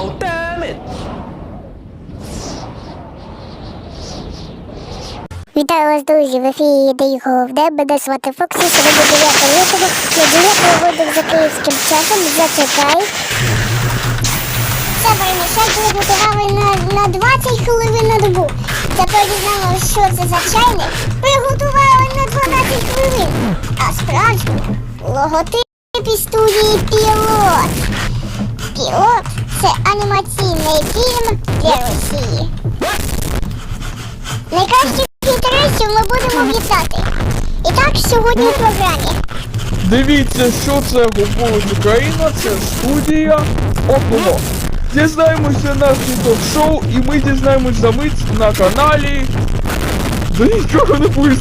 Sensational, damn it! Вітаю вас, друзі! В ефірі Дейго де буде звати Фоксі. Сьогодні 9 лютого. На 9 годин за київським часом. Зачекай. Це перемішати приготували на, на 20 хвилин на добу. Тепер дізнаємося, що це за чайник. Приготували на 12 хвилин. А справжній логотип із студії Пілот. Пілот це анімаційний фільм для Росії. Найкращих інтересів ми будемо вітати. І так, сьогодні в програмі. Дивіться, що це говорить Україна, це студія Около. Дізнаємося наше шоу і ми дізнаємось за мить на каналі. Да нічого не мить.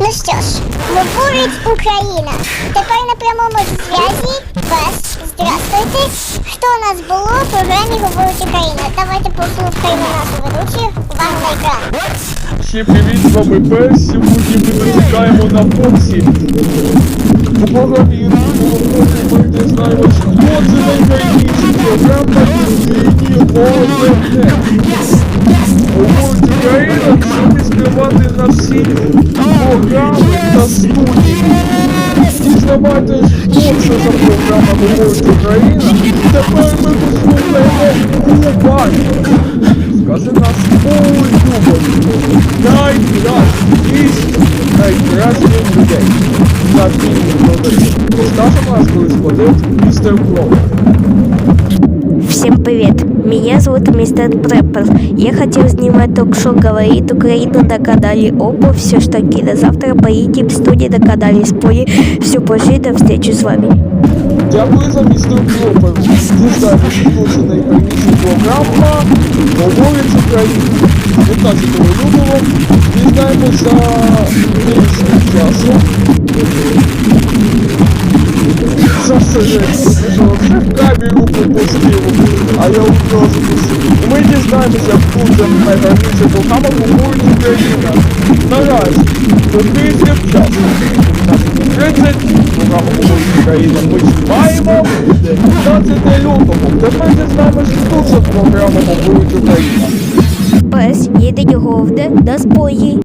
Ну що ж, говорить Україна. Тепер на прямому зв'язі вас. Здравствуйте. Хто у нас було в програмі Говорить Україна? Давайте послухаємо нашу ведучу. Увага на екран. Всім привіт, з вами Пес. Сьогодні ми чекаємо на Фоксі. У програмі ми дізнаємось, хто це найкрайніша програма Євгенії ОЗГ. Говорить Україна, щоб співати на всі програми та студії. Дізнавайте, що за програма Говорить Україна. Тепер ми послухаємо уважно. Скажи нас улюблені. Найкращість найкращих людей. За фільм. Старшим нас колись ходив містер Клоу. Всем привет! Меня зовут Мистер Преппер. Я хотел снимать ток-шоу «Говорит Украина» на канале ОПО. Все что до завтра поедем в студии на канале Споли. Все позже до встречи с вами. Дякую за містер Клопер. Дізнайте, що це найкраща програма Говорить Україна. 15 лютого дізнаємося київським часом. За все Ми дізнаємося, хто за найдавніше полками купують Україна. Наразі, до тисяч часу, 30 полками купують Україна. Ми чекаємо 15 лютого. Тепер дізнаємося, хто за програма купують Україна. Пес їде його вде до спої.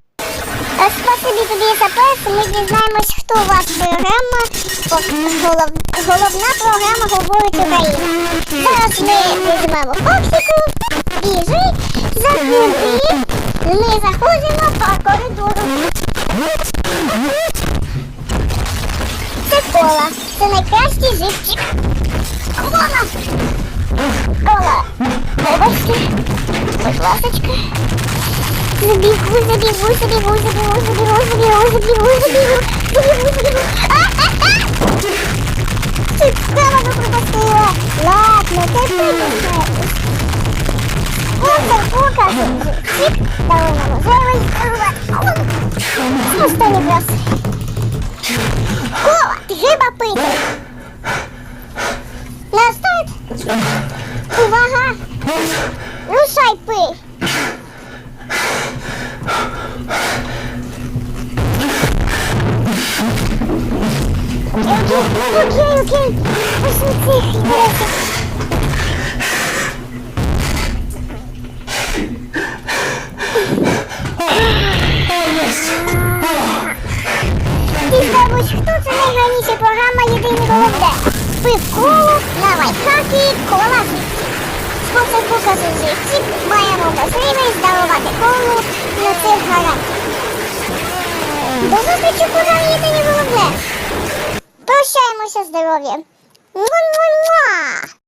Спасибі тобі. Ми дізнаємось, хто у вас програма. Голов... Головна програма говорить Україна. Зараз ми візьмемо Фоксику. Біжи, заходи. Ми заходимо по коридору. Це кола. Це найкращий живчик. Кола. Кола. Вибачте. Будь ласочка. Забігу, забігу, забігу, забігу, забігу, забігу, забігу, забігу, забігу, забігу. Пропустила. Ладно, це прийде. Спонсор показу. Чик, дали нам можливість. Останній раз. Кола, треба пити. На. Увага. Рушай пий. Окей, окей, окей. Пошли тихо. Дізнавусь, хто це найгарніша програма Єдиний головне. Пив колу на лайфхаки коловаки. Спонсор показу житті маємо можливість дарувати колу на цих гарантій. До зустрічі в Єдиний головне. Прощаємося здоров'ям. Муа-муа-муа!